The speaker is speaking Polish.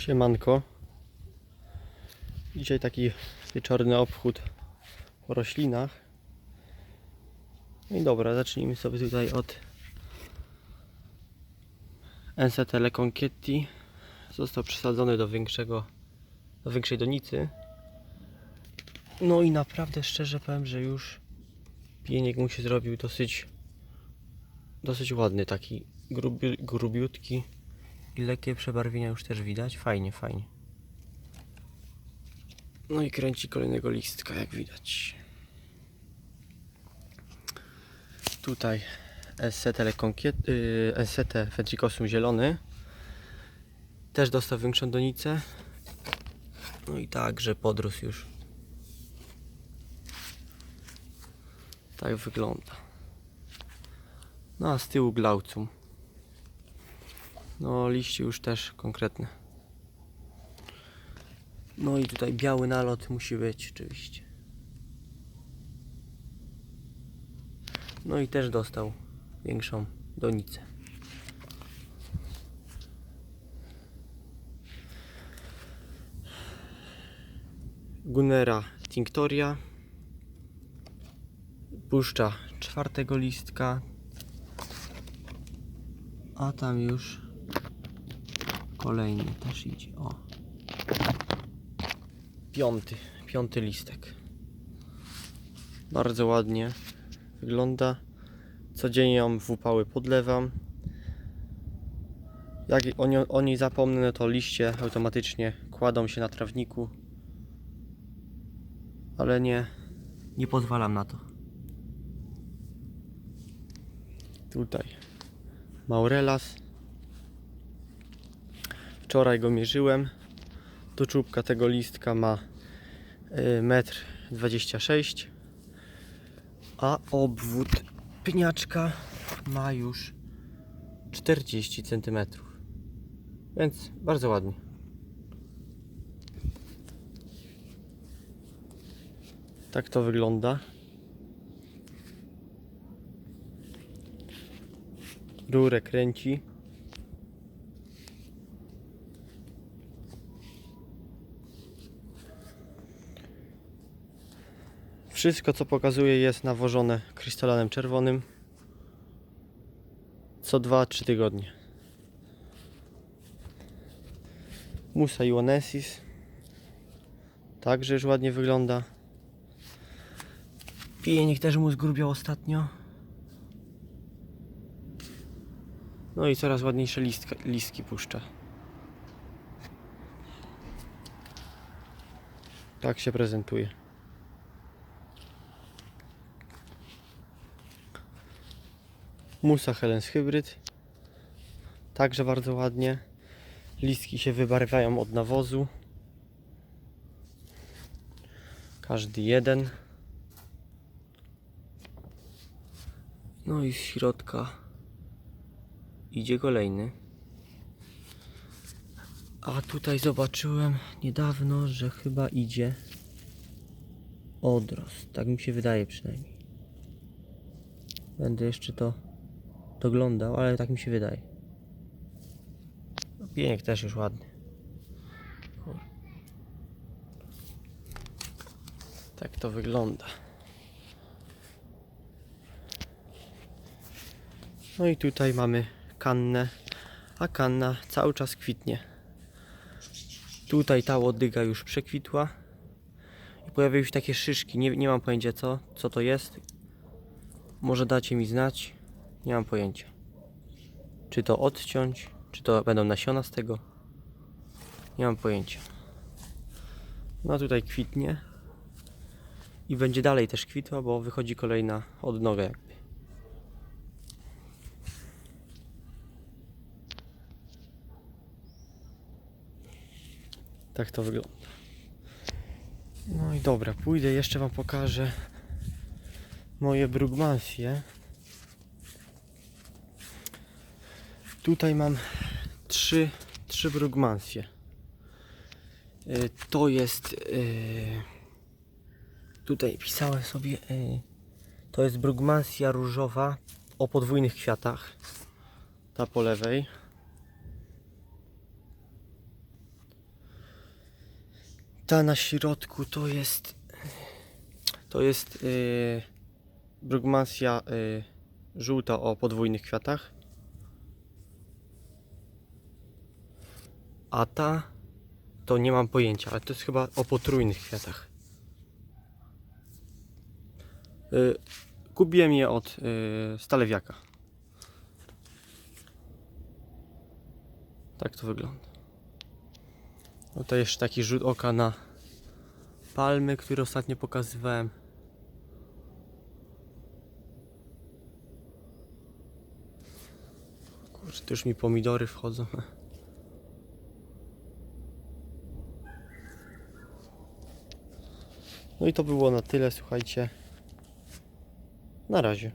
Siemanko. Dzisiaj taki wieczorny obchód po roślinach. No i dobra, zacznijmy sobie tutaj od Ensetele Conchetti. Został przesadzony do większego, do większej donicy. No i naprawdę szczerze powiem, że już pieniek mu się zrobił dosyć dosyć ładny, taki grubi, grubiutki i lekkie przebarwienia już też widać. Fajnie, fajnie. No i kręci kolejnego listka, jak widać. Tutaj yy, SCT Ventricosum zielony. Też dostał większą donicę. No i także podrósł już. Tak wygląda. No a z tyłu glaucum. No liście już też konkretne. No i tutaj biały nalot musi być oczywiście. No i też dostał większą donicę. Gunera Tinctoria puszcza czwartego listka a tam już kolejny też idzie. O. Piąty, piąty listek. Bardzo ładnie wygląda. Codziennie ją w upały podlewam. Jak o, o niej zapomnę, to liście automatycznie kładą się na trawniku. Ale nie, nie pozwalam na to. Tutaj. Maurelas. Wczoraj go mierzyłem. Do czubka tego listka ma y, metr 26 a obwód pniaczka ma już 40 cm. Więc bardzo ładnie. Tak to wygląda. Rurę kręci. Wszystko co pokazuje jest nawożone krystalanem czerwonym co 2-3 tygodnie. Musa ionesis także już ładnie wygląda. Pijenik też mu zgrubiał ostatnio. No i coraz ładniejsze listka, listki puszcza. Tak się prezentuje. Musa Helens Hybryd. Także bardzo ładnie. Listki się wybarwiają od nawozu. Każdy jeden. No i z środka idzie kolejny. A tutaj zobaczyłem niedawno, że chyba idzie odrost. Tak mi się wydaje przynajmniej. Będę jeszcze to doglądał, ale tak mi się wydaje. No, Pieniek też już ładny. Tak to wygląda. No i tutaj mamy kannę, a kanna cały czas kwitnie. Tutaj ta łodyga już przekwitła i pojawiły się takie szyszki. Nie, nie mam pojęcia co, co to jest. Może dacie mi znać. Nie mam pojęcia. Czy to odciąć, czy to będą nasiona z tego. Nie mam pojęcia. No tutaj kwitnie. I będzie dalej też kwitła, bo wychodzi kolejna odnoga jakby. Tak to wygląda. No i dobra, pójdę jeszcze Wam pokażę moje brugmansje. Tutaj mam trzy, trzy brugmansje. Y, To jest. y, Tutaj pisałem sobie. y, To jest brugmansja różowa o podwójnych kwiatach. Ta po lewej. ta na środku to jest. To jest Brugmansia yy, żółta o podwójnych kwiatach. A ta to nie mam pojęcia, ale to jest chyba o potrójnych kwiatach. Yy, kupiłem je od yy, Stalewiaka. Tak to wygląda. Tutaj jeszcze taki rzut oka na palmy, które ostatnio pokazywałem. Kurczę, to już mi pomidory wchodzą. No i to było na tyle, słuchajcie. Na razie.